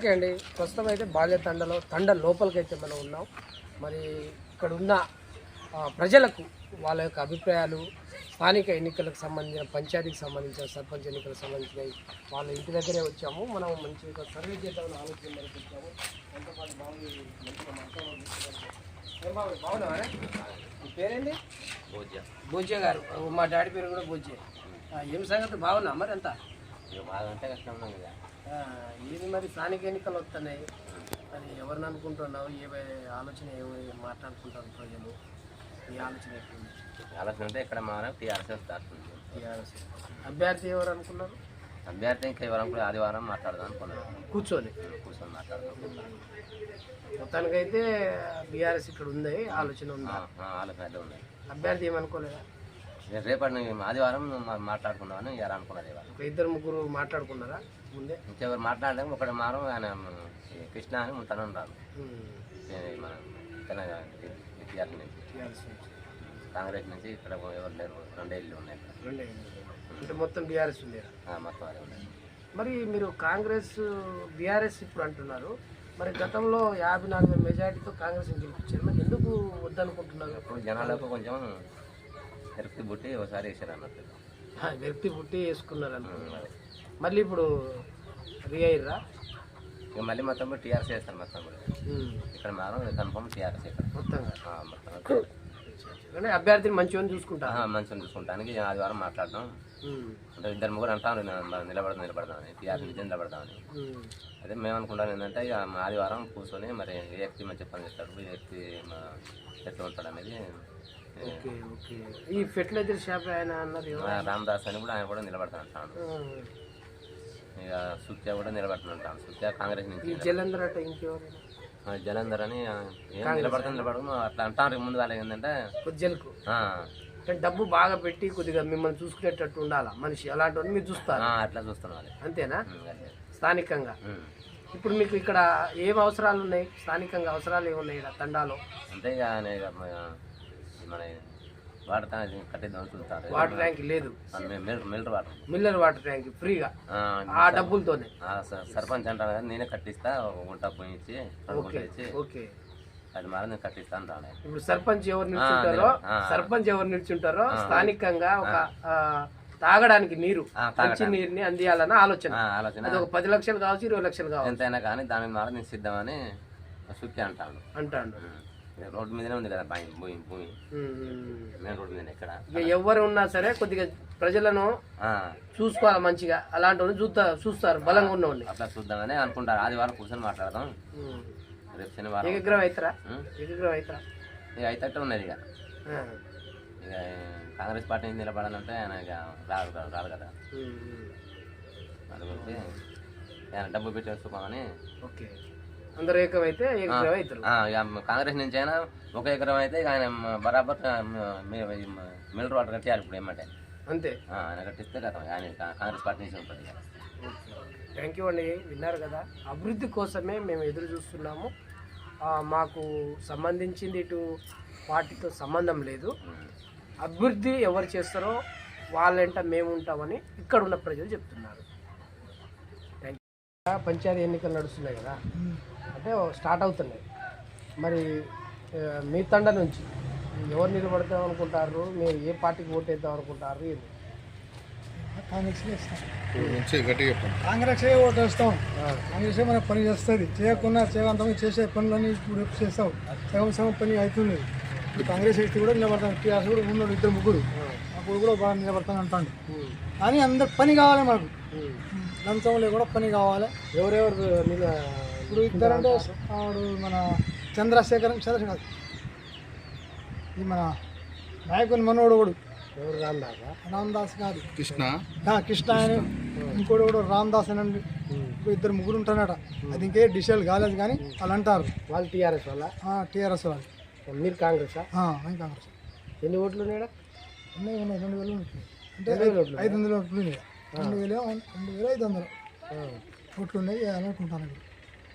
Okay అండి. ప్రస్తుతం అయితే బాల్య తండలో తండ లోపలికైతే మనం ఉన్నాం. మరి ఇక్కడ ఉన్న ప్రజలకు వాళ్ళ యొక్క అభిప్రాయాలు స్థానిక ఎన్నికలకు సంబంధించిన పంచాయతీకి సంబంధించిన సర్పంచ్ ఎన్నికలకు సంబంధించిన వాళ్ళ ఇంటి దగ్గరే వచ్చాము. మనం మంచిగా సర్వే చేద్దామని ఆలోచన వచ్చాము ఎంతమంది బాగుంది. మంచిగా మాట్లాడాలి ఏం బాబు బాగున్నావా మీ పేరేంటి? భోజ్యం. గారు. మా డాడీ పేరు కూడా బూజ్య ఆ, ఏం సంగతి? బాగున్నా మరి అంతా? ఇక బాగా అంటే కష్టం కదా. ఇది మరి స్థానిక ఎన్నికలు వస్తున్నాయి. మరి ఎవరిని అనుకుంటున్నావు? ఏ ఆలోచన ఏమి మాట్లాడుకుంటారు ప్రజలు? ఈ ఆలోచన ఆలోచన అంటే ఇక్కడ మన టీఆర్ఎస్ వస్తుంది టీఆర్ఎస్. అభ్యర్థి ఎవరు అనుకున్నారు? అభ్యర్థి ఇంకా ఎవరం కూడా ఆదివారం మాట్లాడదాం అనుకున్నాను. కూర్చొని కూర్చొని మాట్లాడదాం మొత్తానికైతే బీఆర్ఎస్ ఇక్కడ ఉంది ఆలోచన ఉంది. ఆలోచన అయితే ఉన్నాయి అభ్యర్థి ఏమనుకోలేదా? రేపటి ఆదివారం మా- మాట్లాడుకుందామని ఇలా అనుకున్నది ఇవాళ. ఒక ఇద్దరు ముగ్గురు మాట్లాడుకున్నారా? ఇంకెవరు మాట్లాడలేము ఒకటి మారం ఆయన కృష్ణ అని ఉంటాను రాను ఉమ్, మన తెలంగాణ టీఆర్ఎస్ నుంచి. కాంగ్రెస్ నుంచి ఇక్కడ ఎవరు లేరు. రెండే ఇల్లు ఉన్నాయి అంటే మొత్తం బీఆర్ఎస్ ఉంది ఆ, మొత్తం అదే ఉన్నాయి. మరి మీరు కాంగ్రెస్ బీఆర్ఎస్ ఇప్పుడు అంటున్నారు. మరి గతంలో యాభై నాలుగు మెజార్టీతో కాంగ్రెస్ గెలిపించారు. మరి ఎందుకు వద్దనుకుంటున్నారు? ఇప్పుడు జనాలకు కొంచెం ఎరుక్తి బుట్టి ఒకసారి వేసారు అన్నట్టు. ఆ, వ్యక్తి పుట్టి వేసుకున్నారు అదే. మళ్ళీ ఇప్పుడు రియర్రా ఇక మళ్ళీ మొత్తం కూడా టీఆర్ఎస్ వేస్తారు మొత్తం కూడా. ఇక్కడ మాత్రం కన్ఫర్మ్ టీఆర్ఎస్ ఇక్కడ. మొత్తం కానీ అభ్యర్థిని మంచిగా చూసుకుంటారు ఆ, మంచిగా చూసుకుంటానికి ఆదివారం మాట్లాడడం ఉమ్, అంటే ఇద్దరు ముగ్గురు అంటాను నిలబడదాం నిలబడదామని టీఆర్ఎస్ నుంచి నిలబడదామని. అదే మేము అనుకుంటాం ఏంటంటే ఇక ఆదివారం కూర్చొని మరి ఏ వ్యక్తి మంచి పని చేస్తాడు ఏ వ్యక్తి ఎట్లా ఉంటాడు అనేది ఈ ఫెర్టిలైజర్ షాప్ ఆయన అన్నది రామదాస్ అని కూడా ఆయన కూడా నిలబడతాను అంటాను ఇక సుత్య కూడా నిలబడుతుంది అంటాను సుత్య కాంగ్రెస్ నుంచి జలంధర్ అట ఇంకెవరైనా ఆ, జలంధర్ అని ఏం నిలబడతాను నిలబడను అట్లా అంటారు. ముందు వాళ్ళకి ఏంటంటే కానీ డబ్బు బాగా పెట్టి కొద్దిగా మిమ్మల్ని చూసుకునేటట్టు ఉండాలా మనిషి? అలాంటి మీరు చూస్తారు. అట్లా చూస్తున్నాం అది అంతేనా. స్థానికంగా. ఇప్పుడు మీకు ఇక్కడ ఏం అవసరాలు ఉన్నాయి? స్థానికంగా అవసరాలు ఏమున్నాయి ఇక్కడ? తండాలో? ఆయన ఇక మన వాడతా కట్టిద్దాం చూస్తారు వాటర్ ట్యాంక్ లేదు. Mineral water. Mineral water tank ఫ్రీగా. ఆ, డబ్బులతోనే. సర్పంచ్ అంటాను కదా నేనే కట్టిస్తా ఒక గుంట పోయి ఇచ్చి రెండు ఓకే. అది మాత్రం నేను కట్టిస్తా అంటాను ఇప్పుడు సర్పంచ్ ఎవరు నిల్చుంటారో. సర్పంచ్ ఎవరు నిల్చుంటారో స్థానికంగా ఒక తాగడానికి నీరు మంచి నీరుని అందియాలన్న ఆలోచన. ఆలోచన. అది ఒక పది లక్షలు కావచ్చు ఇరవై లక్షలు కావచ్చు. ఎంతైనా కానీ దాని ద్వారా నేను సిద్ధమని సుక్కి అంటాడు. అంటాడు. రోడ్డు మీదనే ఉంది కదా భూమి భూమి. భూమి. మెయిన్ రోడ్డు మీద ఇక్కడ ఇక ఎవరు ఉన్నా సరే కొద్దిగా ప్రజలను ఆ, చూసుకోవాలి మంచిగా. అలాంటి వాళ్ళు చూస్తా చూస్తారు బలంగా ఉన్నవాడిని అట్లా చూద్దామని అనుకుంటారు. ఆదివారం కూర్చొని మాట్లాడదాం. రేపు శనివారం. ఏకగ్రహం అవుతారా. ఏకగ్రహం అవుతారా? ఇక అయితే ఉన్నది ఇక. ఆ. ఇక కాంగ్రెస్ పార్టీ నుంచి నిలబడాలంటే ఆయన ఇక రాదు కదా రాదు కదా. ఉమ్, ఉమ్. అది గురించి ఆయన డబ్బు పెట్టి వేసుకోమని ఓకే. అందరూ ఏకమైతే అవుతారు. కాంగ్రెస్ నుంచి అయినా ఒక ఎకరం అయితే ఆయన బరాబర్ మిల్లర్ వాటర్ కట్టారు ఇప్పుడు ఏమంటే. అంతే. ఆ, ఆయన కట్టిస్తే కదా ఆయన కాంగ్రెస్ పార్టీ నుంచి ఉంటుంది థ్యాంక్ యూ అండి విన్నారు కదా. అభివృద్ధి కోసమే మేము ఎదురు చూస్తున్నాము. ఆ, మాకు సంబంధించింది ఇటు పార్టీతో సంబంధం లేదు. అభివృద్ధి ఎవరు చేస్తారో వాళ్ళంట మేము ఉంటామని ఇక్కడ ఉన్న ప్రజలు చెప్తున్నారు. Thank you. పంచాయతీ ఎన్నికలు నడుస్తున్నాయి కదా. అంటే స్టార్ట్ అవుతున్నాయి మరి మీ తండ నుంచి ఎవరు నిలబడతాం అనుకుంటారు? మీరు ఏ పార్టీకి ఓటు వేద్దాం అనుకుంటారు? ఏంది? కాంగ్రెస్ ఓటు వేస్తాం. కాంగ్రెస్ మన పని చేస్తుంది. చేయకున్నా చేయవంతమంది చేసే పనులన్నీ ఇప్పుడు చేస్తాం. సగం సగం పని అవుతుంది. ఇప్పుడు కాంగ్రెస్ వ్యక్తి కూడా నిలబడతాం. టీఆర్ఎస్ కూడా ఉన్నాడు ఇద్దరు ముగ్గురు. అప్పుడు కూడా బాగా నిలబడతాను అంటాడు. కానీ అందరు పని కావాలి మనకు ఉమ్. లంచం కూడా పని కావాలి. ఎవరెవరు ఇప్పుడు ఇద్దరంటే ఆడు మన చంద్రశేఖరం చంద్రశేఖర్ ఈ మన నాయకుని మనోడు కూడా. ఎవరు రాందాకా రామదాస్ గారు కృష్ణ. ఆ, కృష్ణ అని ఇంకోటి కూడా రామదాస్ అని అండి. ఇద్దరు ముగ్గురు ఉంటారట అది ఇంకే డిసైడ్ కాలేదు కానీ వాళ్ళు అంటారు. వాళ్ళు టీఆర్ఎస్ వల్ల టీఆర్ఎస్ వాళ్ళు. మీరు కాంగ్రెసా? ఆ, ఆయన కాంగ్రెస్. ఎన్ని ఓట్లు ఉన్నాయా ఉన్నాయి ఉన్నాయి రెండు వేలు అంటే ఐదు వందల ఓట్లు ఉన్నాయి. రెండు వేలు రెండు వేలు ఐదు వందలు. ఓట్లు ఉన్నాయి అనుకుంటాను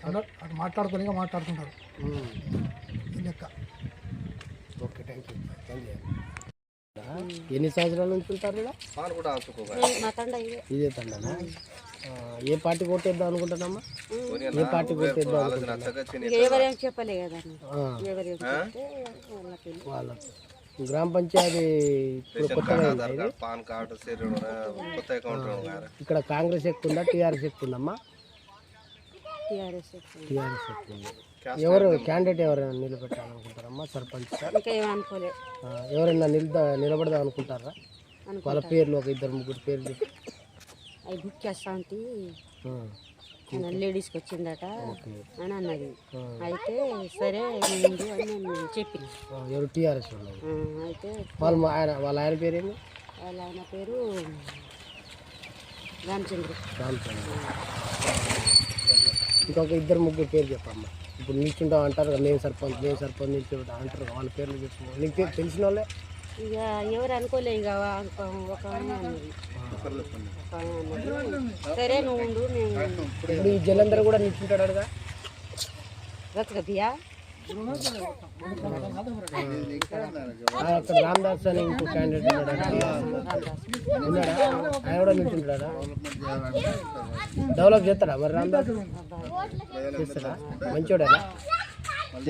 అటు మాట్లాడుకొని ఇంకా మాట్లాడుకుంటారు. ఈ లెక్క. Okay thank you thank you ఎన్ని సంవత్సరాల నుంచి ఉంటారు తండ ఇదే. తండనా? ఆ, ఏ పార్టీకి ఓటేద్దాం అనుకుంటున్నామ్మా ఏ అనుకుంటున్నా చెప్పలే కదా చెప్తే వాళ్ళకి. వాళ్ళకు గ్రామ పంచాయతీ ఇప్పుడు కొత్తగా? పాన్ కార్డు ఇక్కడ కాంగ్రెస్ ఎక్కువ ఉందా? టీఆర్ఎస్ ఎక్కువ ఉందమ్మా టీఆర్ఎస్ టీఆర్ఎస్ ఎక్కువ ఉంది ఎవరు క్యాండిడేట్ ఎవరైనా నిలబెట్టాలనుకుంటారమ్మా సర్పంచ్ ఎవరైనా నిలద నిలబడదాం అనుకుంటారా? అనుకో వాళ్ళ పేర్లు ఒక ఇద్దరు ముగ్గురు పేర్లు చెప్పు. అవి బుక్ చేస్తాంటి ఆ, లేడీస్కి వచ్చిందట. అని అన్నది. అయితే సరే ముందు అని నేను చెప్పిన ఆ, ఎవరు టీఆర్ఎస్ అయితే వాళ్ళు మా ఆయన వాళ్ళ ఆయన పేరేమి వాళ్ళ ఆయన పేరు రామచంద్ర. రామచంద్ర. ఇంకొక ఇద్దరు ముగ్గురు పేరు చెప్పమ్మా. ఇప్పుడు నిల్చుంటాం అంటారు కదా, నేను సర్పంచ్ నేను సర్పంచ్ నిల్చుంటా అంటారు వాళ్ళ పేర్లు చెప్పు. నీకు తె- తెలిసిన వాళ్ళే? ఇక ఎవరు అనుకోలే ఇక ఒక ఒక ఆయన అన్నది ఒక ఆయన అన్నది సరే నువ్వు ఉండు మేము ఇప్పుడు ఈ జలంధర్ కూడా నిల్చుంటాడు కదా బ్రతకదియా అక్కడ రామదాస్ అని ఇంకో క్యాండిడేట్ ఉన్నాడా? కూడా నిల్చుంటాడా డెవలప్ చేస్తాడా? మరి రామదాస్ చేస్తాడా? మంచోడేనా?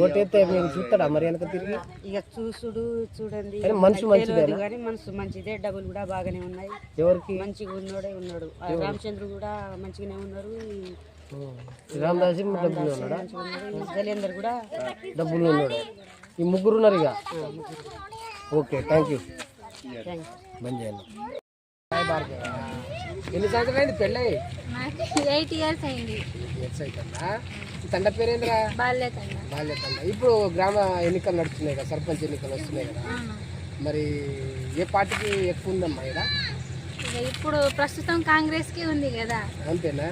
ఓటేస్తే మీరు చూస్తాడా? మరి వెనక తిరిగి? ఇక చూసుడు చూడండి. కానీ మనసు మంచిదేనా? కానీ మనసు మంచిదే. డబ్బులు కూడా బాగానే ఉన్నాయి. ఎవరికి? మంచిగా ఉన్నోడే ఉన్నాడు. రామచంద్ర కూడా మంచిగానే ఉన్నారు. రామదాస్ డబ్బులు ఉన్నాడా? జలేందర్ కూడా డబ్బులు ఉన్నాడు. ఈ ముగ్గురు ఉన్నారు ఇక? ఓకే థ్యాంక్ యూ బంద్ చేయండి ఎన్ని సంవత్సరాలు అయింది పెళ్ళి? ఎయిట్ ఇయర్స్ అయింది. ఎస్ అవుతుందా తండ పేరేంద్రా బాల్య తండ బాల్య తండ ఇప్పుడు గ్రామ ఎన్నికలు నడుస్తున్నాయి కదా సర్పంచ్ ఎన్నికలు వస్తున్నాయి కదా. మరి ఏ పార్టీకి ఎక్కువ ఉందమ్మా ఇక్కడ? ఇక ఇప్పుడు ప్రస్తుతం కాంగ్రెస్కి ఉంది కదా. అంతేనా?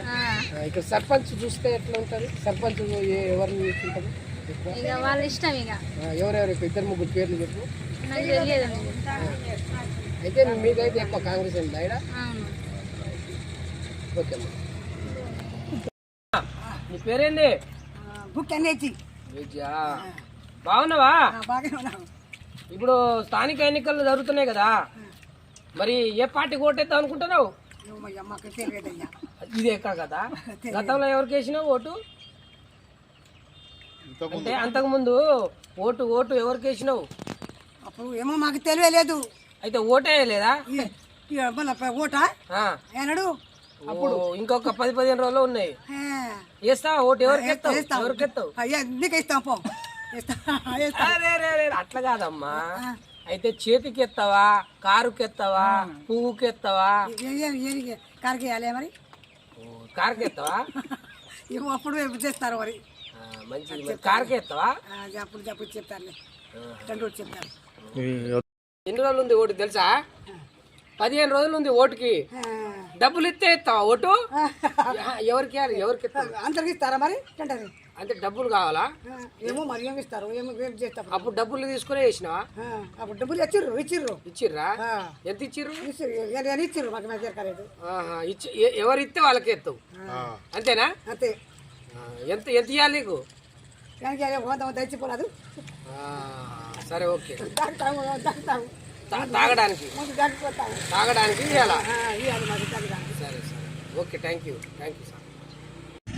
ఇక్కడ సర్పంచ్ చూస్తే ఎట్లా ఉంటుంది సర్పంచ్ ఎవరిని ఎక్కువ? ఇక వాళ్ళ ఇష్టం ఇక. ఎవరెవరు? ఇద్దరు ముగ్గురు పేర్లు చెప్పు. నాకు తెలియదు. అయితే మీదైతే ఎక్కువ కాంగ్రెస్ ఉంది ఇక్కడ అవును. ఓకే నీ పేరేంది? బుక్ అనేది బాగున్నావా? ఇప్పుడు స్థానిక ఎన్నికలు జరుగుతున్నాయి కదా మరి ఏ పార్టీకి ఓటేద్దాం అనుకుంటున్నావు? ఇది ఎక్కడ కదా? గతంలో ఎవరికి వేసినావు ఓటు? అంటే అంతకుముందు ఓటు ఓటు ఎవరికి వేసినావు? అప్పుడు ఏమో మాకు తెలియలేదు. అయితే ఓటే లేదా ఈ- ఈ మన ప- ఓట? ఆ. ఏనాడు? అప్పుడు. ఇంకొక పది పదిహేను రోజులు ఉన్నాయి. ఆ, వేస్తావా ఓటు? ఎవరికి ఎత్తావు వేస్తాం. ఎవరికి ఎత్తావు అయ్యా నీకు ఇస్తాం పో. అట్లా కాదమ్మా. అయితే చేతికి ఎత్తావా కారుకి ఎత్తావా పువ్వుకి ఎత్తావా కారుకి వేయాలి మరి? కారుకి ఎత్తావా ఏమో అప్పుడు చేస్తారు మరి. ఆ, మంచిది. మరి కారుకి ఎత్తావా అప్పుడు అప్పుడు చెప్తారులే రెండు చెప్తారు ఎన్ని రోజులు ఉంది ఓటు తెలుసా? పదిహేను రోజులు ఉంది ఓటుకి. డబ్బులు ఇస్తే ఎత్తావా ఓటు? ఎవరికి? ఎవరికి అందరికి ఇస్తారా మరి? అంటే డబ్బులు కావాలా? ఏమో మరి ఏమి ఇస్తారు? ఏమో ఏం చేస్తారు? అప్పుడు డబ్బులు తీసుకునే వేసినావా అప్పుడు డబ్బులు ఇచ్చిర్రు. ఇచ్చిర్రు? ఇచ్చిర్రా ఎంత ఇచ్చిర్రు? ఇచ్చిర్రు మాకు దొరకలేదు ఆహా, ఇచ్చి ఎవరు ఇస్తే వాళ్ళకి ఎత్తావు అంతేనా? అంతే. ఎంత ఎంత ఇవ్వాలి నీకు? తెచ్చిపోలేదు ఆ, సరే ఓకే. తాగడానికి? తాగడానికి ఇవ్వాలా సరే సరే. Okay thank you thank you sir.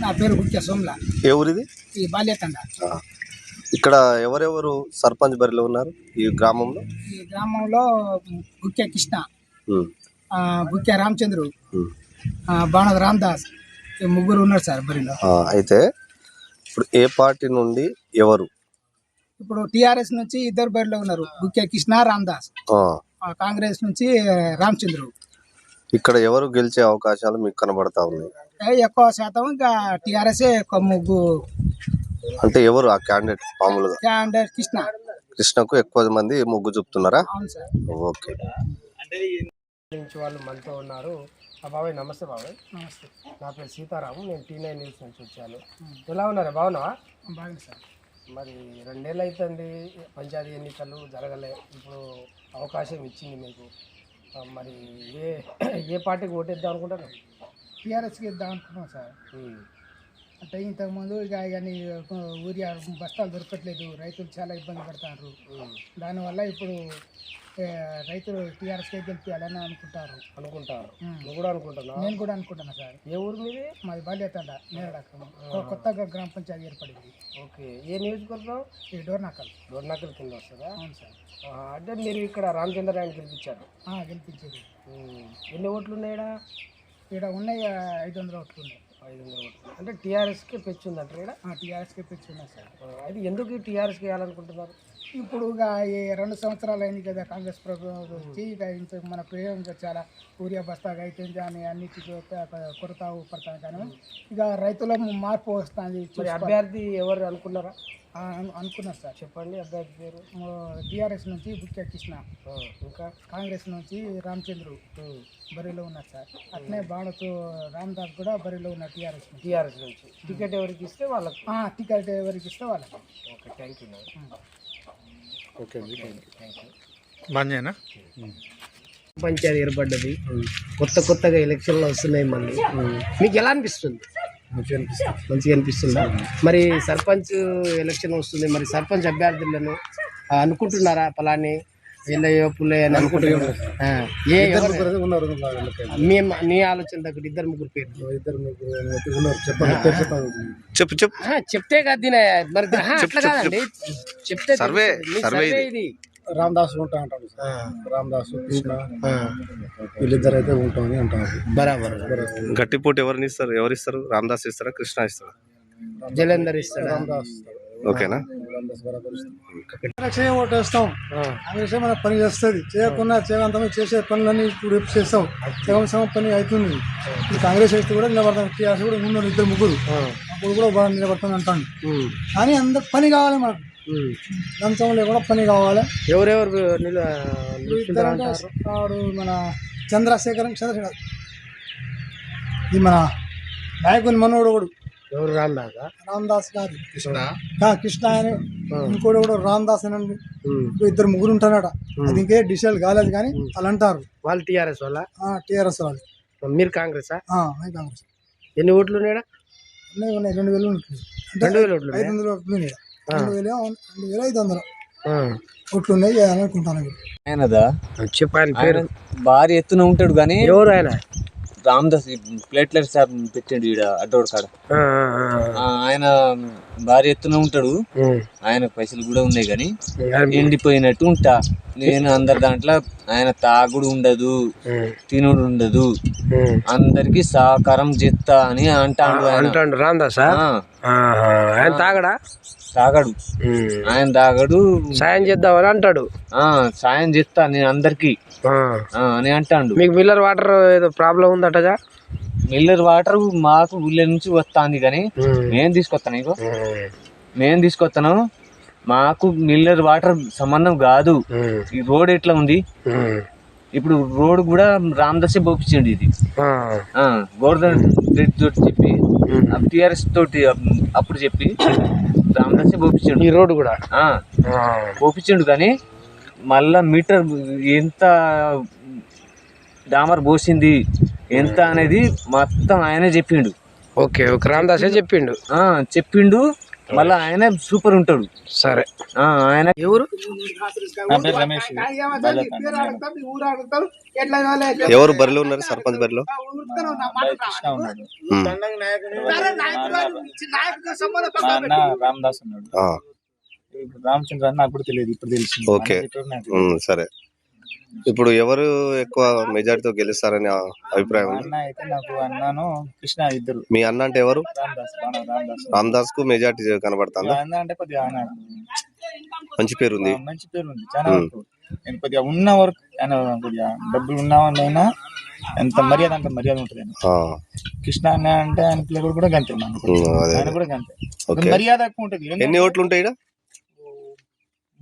నా పేరు గుత్య సోమ్ల. ఏ ఊరిది? ఈ బాల్యతండ. ఇక్కడ ఎవరెవరు సర్పంచ్ బరిలో ఉన్నారు ఈ గ్రామంలో? ఈ గ్రామంలో గుక్య కృష్ణ గుక్య రామచంద్రు బాణద రామదాస్ ఈ ముగ్గురు ఉన్నారు సార్ బరిలో. అయితే ఇప్పుడు ఏ పార్టీ నుండి ఎవరు ఇప్పుడు టిఆర్ఎస్ నుంచి ఇద్దరు బరిలో ఉన్నారు. గుక్య కృష్ణ రామదాస్. కాంగ్రెస్ నుంచి రామచంద్రు. ఇక్కడ ఎవరు గెలిచే అవకాశాలు మీకు కనబడతా ఉన్నాయి? ఎక్కువ శాతం ఇంకా టిఆర్ఎస్ ఎక్కువ ముగ్గు. అంటే ఎవరు ఆ క్యాండిడేట్ మామూలుగా? క్యాండర్ కృష్ణ. కృష్ణకు ఎక్కువ మంది మొగ్గు చూపుతున్నారా? ఓకే. నుంచి వాళ్ళు మనతో ఉన్నారు. ఆ బాబాయ్ నమస్తే బాబాయ్. నమస్తే. నా పేరు సీతారాము. నేను టీ నైన్ న్యూస్ నుంచి వచ్చాను. ఎలా ఉన్నారు? బాగున్నావా? బాగుంది సార్. మరి రెండేళ్ళు అవుతుంది పంచాయతీ ఎన్నికలు జరగలే. ఇప్పుడు అవకాశం ఇచ్చింది మీకు. మరి ఏ ఏ పార్టీకి ఓటేద్దాం అనుకుంటారు టిఆర్ఎస్కి ఇద్దాం అనుకున్నాం సార్. అంటే ఇంతకుముందు ఇక ఇవన్నీ ఊరియా బస్తాలు దొరకట్లేదు. రైతులు చాలా ఇబ్బంది పడుతున్నారు దానివల్ల ఇప్పుడు రైతులు టీఆర్ఎస్కే గెలిపించాలని అనుకుంటారు. అనుకుంటారు. నువ్వు కూడా అనుకుంటున్నావు? నేను కూడా అనుకుంటున్నా సార్. ఏ ఊరు మీది? మాది బాల్యతండ నేరడాకం కొత్తగా గ్రామ పంచాయతీ ఏర్పడింది. ఓకే. ఏ నియోజకవర్గం? ఈ డోర్నాకల్. దొర్నాకల్ కింద వస్తుందా? అవును సార్. అంటే మీరు ఇక్కడ రామచంద్ర రాయని గెలిపించారు. గెలిపించేది. ఎన్ని ఓట్లు ఉన్నాయడా? ఇక్కడ ఉన్నాయి ఐదు వందల ఓట్లు ఉన్నాయి ఐదు వందల అంటే టీఆర్ఎస్కి పెంచి ఉందంటారు ఇక్కడ ఆ, టీఆర్ఎస్కే పిచ్చి ఉన్నాయి సార్ అది ఎందుకు టీఆర్ఎస్కి వేయాలనుకుంటున్నారు? ఇప్పుడు ఇక ఈ రెండు సంవత్సరాలు అయింది కదా కాంగ్రెస్ ప్రభుత్వం వచ్చి ఇక ఇంత మన ప్రియం చాలా ఊరియా బస్తాగా అయితుంది అని అన్నిటికీ ఒక కొరత పడతాను కానీ ఇక రైతుల మార్పు వస్తుంది. అభ్యర్థి ఎవరు అనుకున్నారా? అనుకున్నారు సార్. చెప్పండి అభ్యర్థి పేరు. టీఆర్ఎస్ నుంచి బుక్కే కృష్ణ ఇంకా కాంగ్రెస్ నుంచి రామచంద్రు. బరిలో ఉన్నారు సార్. అట్నే బాణతో రామ్దాస్ కూడా బరిలో ఉన్నారు టీఆర్ఎస్ టీఆర్ఎస్ నుంచి. టికెట్ ఎవరికి ఇస్తే వాళ్ళకి. ఆ, టికెట్ ఎవరికి ఇస్తే వాళ్ళకి. ఓకే థ్యాంక్ యూ బంజేనా పంచాయతీ ఏర్పడ్డది. కొత్త కొత్తగా ఎలక్షన్లు వస్తున్నాయి మళ్ళీ. మీకు ఎలా అనిపిస్తుంది? మంచిగా అనిపిస్తుందా. మరి సర్పంచ్ ఎలక్షన్ వస్తుంది. మరి సర్పంచ్ అభ్యర్థులను అనుకుంటున్నారా పలాని ఎల్లయ్యో పుల్లయ్య అని అనుకుంటున్నారు? ఆ, ఏ ఎవరు? ఉన్నారు మీ నీ ఆలోచన దగ్గర ఇద్దరు ముగ్గురు పేరు ఇద్దరు ముగ్గురు ఉన్నారు. చెప్పండి పేరు చెప్పండి. చెప్పు చెప్పు. ఆ, చెప్తే కాదు దీని మరి ఆ, అట్లా కాదండి. చెప్తే సర్వే ఇది. రామదాస్ ఉంటా అంటాడు రామదాస్ కృష్ణ. వీళ్ళిద్దరు అయితే ఉంటామని అంటారు. బరాబర్. గట్టి పోటీ ఎవరిని ఇస్తారు? ఎవరు ఇస్తారు రామదాస్ ఇస్తారా కృష్ణ ఇస్తారా జలంధర్ ఇస్తాడా? రామదాస్ ఓకేనా? చేయ ఓటేస్తాం. కాంగ్రెస్ మన పని చేస్తుంది. చేయకున్నా చేయవంతమే చేసే పనులన్నీ ఇప్పుడు రేపు చేస్తాం. సగం సగం పని అవుతుంది. కాంగ్రెస్ అయితే కూడా నిలబడతాం టీఆర్ఎస్ కూడా ఉన్నారు ఇద్దరు ముగ్గురు. అప్పుడు కూడా బాగా నిలబడతాను అంటాను. కానీ అందరు పని కావాలి మనకు లంచం లేకుండా పని కావాలి. ఎవరెవరు వాడు మన చంద్రశేఖరం చంద్రశేఖర్. ఇది మన నాయకుని మనోడు ఒకడు ఎవరు? రామ్దాసా? రామదాస్ గారు. కృష్ణ? కృష్ణ అని ఇంకోటి కూడా రామదాస్ అని అండి. ఇంకో ఇద్దరు ముగ్గురు ఉంటారట. అది ఇంకే డిసైడ్ కాలేదు కానీ వాళ్ళు అంటారు. వాళ్ళు టీఆర్ఎస్ వాళ్ళ? టీఆర్ఎస్ వాళ్ళు. మీరు కాంగ్రెసా? కాంగ్రెస్. ఎన్ని ఓట్లు ఉన్నాయా ఉన్నాయి ఉన్నాయి. రెండు వేలు ఉంటుంది. అంటే రెండు వేల ఓట్లు ఐదు వందలు ఓట్లు ఉన్నాయి. రెండు వేలు రెండు వేల ఐదు వందలు. ఉన్నాయా? ఓట్లు ఉన్నాయి అని అనుకుంటాను ఇప్పుడు. ఆయనదా? చెప్పు ఆయన పేరు. భారీ ఎత్తున ఉంటాడు కానీ ఎవరు ఆయన? రామదాస్ ప్లేట్లెట్ షాప్ పెట్టిండు ఈడ అడ్డోడు కాడ. ఆయన భారీ ఎత్తున ఉంటాడు. ఆయన పైసలు కూడా ఉన్నాయి కానీ ఆయన- ఎండిపోయినట్టు ఉంటా. నేను అందరి దాంట్లో ఆయన తాగుడు ఉండదు. తినుడు ఉండదు. అందరికి సహకారం చేస్తా అని అంటాడు అంటాడు రామ్దాసా. ఆయన తాగడా? తాగడు. ఆయన తాగడు. సాయం చేద్దామని అంటాడు. ఆ, సాయం చేస్తా నేను అందరికి. అని అంటాడు. మీకు మిల్లర్ వాటర్ ఏదో ప్రాబ్లం ఉందటగా? మిల్లర్ వాటర్ మాకు ఊళ్ళో నుంచి వస్తాంది కానీ. నేను తీసుకొస్తాను ఉమ్. నేను తీసుకొస్తాను. మాకు మిల్లర్ వాటర్ సంబంధం కాదు. ఈ రోడ్ ఎట్లా ఉంది. ఇప్పుడు రోడ్ కూడా రామదాసే పోపించండి ఇది. గోవర్ధన్ రెడ్డి తోటి చెప్పి టిఆర్ఎస్ తోటి అప్- అప్పుడు చెప్పి రామదాసే పోపించండు. ఈ రోడ్డు కూడా. పోపించండు కానీ మళ్ళా మీటర్ ఎంత డామర్ పోసింది ఎంత అనేది మొత్తం ఆయనే చెప్పిండు. Okay okay. రామదాసే చెప్పిండు? చెప్పిండు. మళ్ళా ఆయన సూపర్ ఉంటాడు. సరే. ఆ, ఆయన ఎవరు? ఎవరు బరిలో ఉన్నారు? సర్పంచ్ బరిలో? అన్న రామదాస్ ఉన్నాడు. రామచంద్ర అని నాకు కూడా తెలియదు ఇప్పుడు తెలిసింది. ఓకే. సరే. ఇప్పుడు ఎవరు ఎక్కువ మెజార్టీతో గెలుస్తారనే అభిప్రాయం ఉంది? అన్న అయితే నాకు అన్నాను కృష్ణ ఇద్దరు. మీ అన్న అంటే ఎవరు? రామదాస్ బాణ రామదాస్. రామదాస్కు మెజార్టీ కనబడుతుందా? అన్న అంటే కొద్దిగా ఆయన మంచి పేరు ఉంది మంచి పేరు ఉంది చాలా వరకు నేను కొద్దిగా ఉన్న వరకు ఆయన కొద్దిగా డబ్బులు ఉన్న వాళ్ళైనా ఎంత మర్యాద అంటే మర్యాద ఉంటుంది ఆయన ఆ, కృష్ణ అన్న అంటే ఆయన పిల్లలు కూడా గంతే మనకు ఉమ్, అదే ఆయన అదే. కూడా గంతే. ఓకే. మర్యాద ఎక్కువ ఉంటుంది. ఎన్ని ఓట్లు ఉంటాయి ఈడ?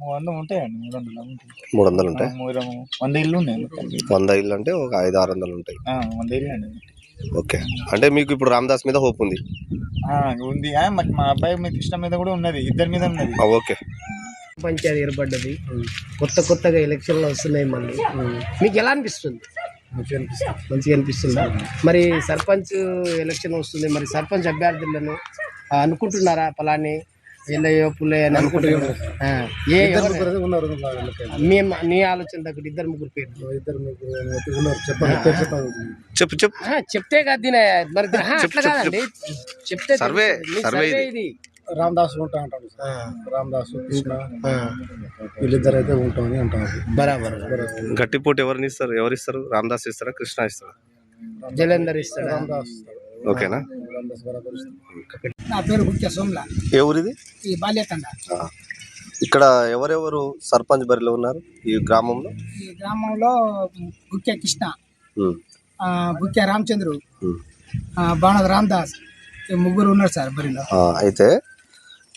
మూడు వందలు ఉంటాయండి మూడు వందలు ఉంటాయి. మూడు వందలు ఉంటాయి మూడు వంద ఇల్లు ఉన్నాయి. వంద ఇల్లు అంటే ఒక ఐదు ఆరు వందలు ఉంటాయి. ఆ, వంద ఇల్లు అండి. ఓకే. అంటే మీకు ఇప్పుడు రామదాస్ మీద హోప్ ఉంది? ఆ, ఉంది. ఆ, మరి మా అబ్బాయి మీద కృష్ణ మీద కూడా ఉన్నది ఇద్దరి మీద ఉన్నది. ఓకే. పంచాయతీ ఏర్పడ్డది. కొత్త కొత్తగా ఎలక్షన్లు వస్తున్నాయి మళ్ళీ. మీకు ఎలా అనిపిస్తుంది? మంచిగా అనిపిస్తుంది. మరి సర్పంచ్ ఎలక్షన్ వస్తుంది. మరి సర్పంచ్ అభ్యర్థులను అనుకుంటున్నారా పలాని? ఎల్లయ్యో పుల్లయ్య అని అనుకుంటున్నారు ఉన్నారు మీ నీ ఆలోచన తగ్గట్టు ఇద్దరు ముగ్గురు పేర్లు ఇద్దరు ముగ్గురు ఉన్నారు. చెప్పండి పేరు చెప్పు చెప్పు. ఆ, చెప్తే కదా దీని మరి ఆ, అట్లా కాదండి. చెప్తే సర్వే, సర్వే ఇది. రామదాస్ ఉంటా అంటాడు రామదాసు కృష్ణ. వీళ్ళిద్దరు అయితే ఉంటామని అంటారు. బరాబర్. గట్టి పోటీ ఎవరిని ఇస్తారు? ఎవరు ఇస్తారు రామదాస్ ఇస్తారా? కృష్ణ ఇస్తారా? జలంధర్ ఇస్తాడా? రామదాస్ ఓకేనా. నా పేరు గుత్య సోమ్ల. ఏ ఊరిది? ఈ బాల్యతండ. ఇక్కడ ఎవరెవరు సర్పంచ్ బరిలో ఉన్నారు ఈ గ్రామంలో? ఈ గ్రామంలో గుక్య కృష్ణ గుక్య రామచంద్రు బాణద రామదాస్ ఈ ముగ్గురు ఉన్నారు సార్ బరిలో. అయితే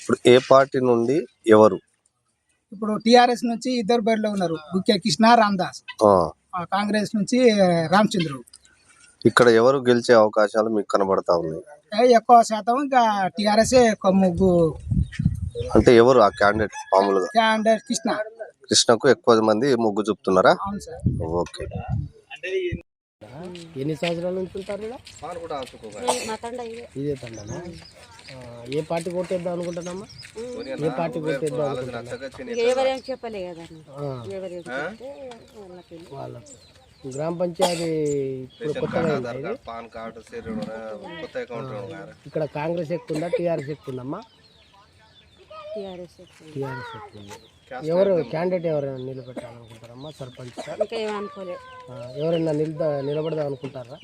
ఇప్పుడు ఏ పార్టీ నుండి ఎవరు? ఇప్పుడు టిఆర్ఎస్ నుంచి ఇద్దరు బరిలో ఉన్నారు గుక్య కృష్ణ రామదాస్. కాంగ్రెస్ నుంచి రామచంద్రు. ఇక్కడ ఎవరు గెలిచే అవకాశాలు మీకు కనబడతా ఉన్నాయి? ఏ, ఎక్కువ శాతం ఇంకా టిఆర్ఎస్ ముగ్గు. అంటే ఎవరు ఆ క్యాండిడేట్ మామూలుగా? కృష్ణ. కృష్ణకు ఎక్కువ మంది మొగ్గు చూపుతున్నారా? అవును సార్. ఓకే. ఎన్ని సంవత్సరాల నుంచి ఉంటారు ఇదే ఇదే తండనా? ఆ, ఏ పార్టీ కొట్టేద్దాం అనుకుంటున్నామా? ఏ పార్టీ కొట్టేద్దాం అనుకుంటున్నా చెప్పలే కదా? వాళ్ళకు. గ్రామ పంచాయతీ ఇప్పుడు కొత్తగా అయిందా ఇది? పాన్ కార్డు కొత్త అకౌంట్ ఇక్కడ కాంగ్రెస్ ఎక్కువ ఉందా టీఆర్ఎస్ ఎక్కువ ఉందమ్మా టీఆర్ఎస్ ఎక్కువ ఉంది. ఎవరు క్యాండిడేట్ ఎవరైనా నిలబెట్టాలనుకుంటారమ్మా సర్పంచ్? ఇంకా ఏమనుకోలే ఆ, ఎవరైనా నిలద నిలబడదాం అనుకుంటారా?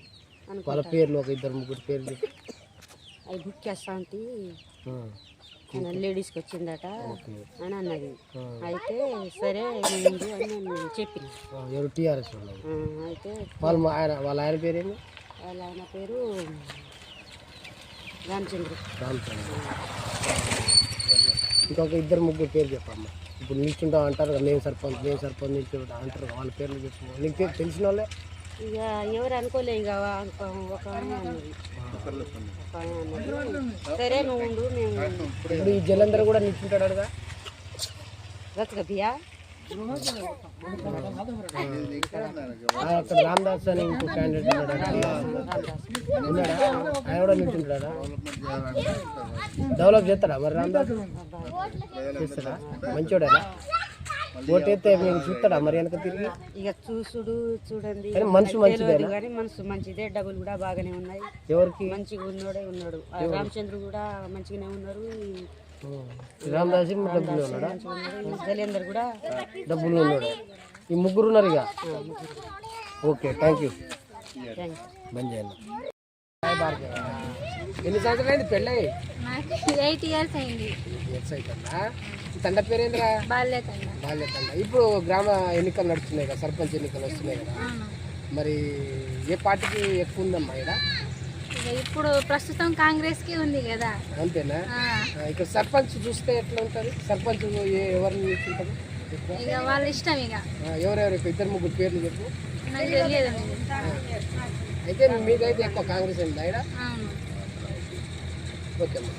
అనుకో వాళ్ళ పేర్లు ఒక ఇద్దరు ముగ్గురు పేర్లు లేడీస్కి వచ్చిందట అని అన్నది. అయితే సరే ముందు అని నేను చెప్పిన. ఎవరు టీఆర్ఎస్ అయితే వాళ్ళ ఆయన వాళ్ళ ఆయన పేరేమి వాళ్ళ ఆయన పేరు రామచంద్ర. రామచంద్ర. ఇంకొక ఇద్దరు ముగ్గురు పేరు చెప్పమ్మా. ఇప్పుడు నిల్చుంటాం అంటారు నేను సర్పంచ్ నేను సర్పంచ్ నిల్చుంటా అంటారు వాళ్ళ పేర్లు చెప్పు. నీకు తెలిసిన వాళ్ళే ఇక ఎవరు అనుకోలే ఇక ఒక సరే నువ్వు ఉండు మేము ఇప్పుడు ఈ జలంధర్ కూడా నిల్చుంటాడు కదా రతక బియ్యా ఆ, అక్కడ రామదాస్ అని ఇంకో క్యాండిడేట్ ఉన్నాడు ఉన్నాడా? ఆయన కూడా నిల్చుంటాడా? డెవలప్ చేస్తాడా మరి రామదాస్? చేస్తాడా? మంచోడేనా? ఓటు వేస్తే మేము చూస్తాడా? మరి వెనక తిరిగి? ఇక చూసుడు చూడండి. కానీ మనసు మంచిదేనా? కానీ మనసు మంచిదే. డబ్బులు కూడా బాగానే ఉన్నాయి. ఎవరికి? మంచిగా ఉన్నోడే ఉన్నాడు. ఆ రామచంద్ర కూడా మంచిగానే ఉన్నారు. ఈ రామదాస్ డబ్బులు ఉన్నాడా? మంచిగా ఉన్నారు ఈ జలేందర్ కూడా డబ్బులు ఉన్నాడు. ఈ ముగ్గురు ఉన్నారు ఇక? ఓకే థ్యాంక్ యూ థ్యాంక్స్ చేయండి ఎన్ని సంవత్సరాలు అయింది పెళ్ళి ఎయిట్ ఇయర్స్ అయింది. ఎస్ అవుతుందా తండ పేరేంద్రా బాల్య తండ బాల్య తండ ఇప్పుడు గ్రామ ఎన్నికలు నడుస్తున్నాయి కదా సర్పంచ్ ఎన్నికలు వస్తున్నాయి కదా. మరి ఏ పార్టీకి ఎక్కువ ఉందమ్మా ఇక్కడ? ఇక ఇప్పుడు ప్రస్తుతం కాంగ్రెస్కి ఉంది కదా. అంతేనా? ఇక్కడ సర్పంచ్ చూస్తే ఎట్లా ఉంటుంది సర్పంచ్ ఎవరిని చూసుకుంటారు? ఇక వాళ్ళ ఇష్టం ఇక. ఎవరెవరు ఇద్దరు ముగ్గురు పేర్లు చెప్పు. నాకు తెలియదు. అయితే మీదైతే ఎక్కువ కాంగ్రెస్ ఉంది ఇక్కడ? ఓకే అమ్మా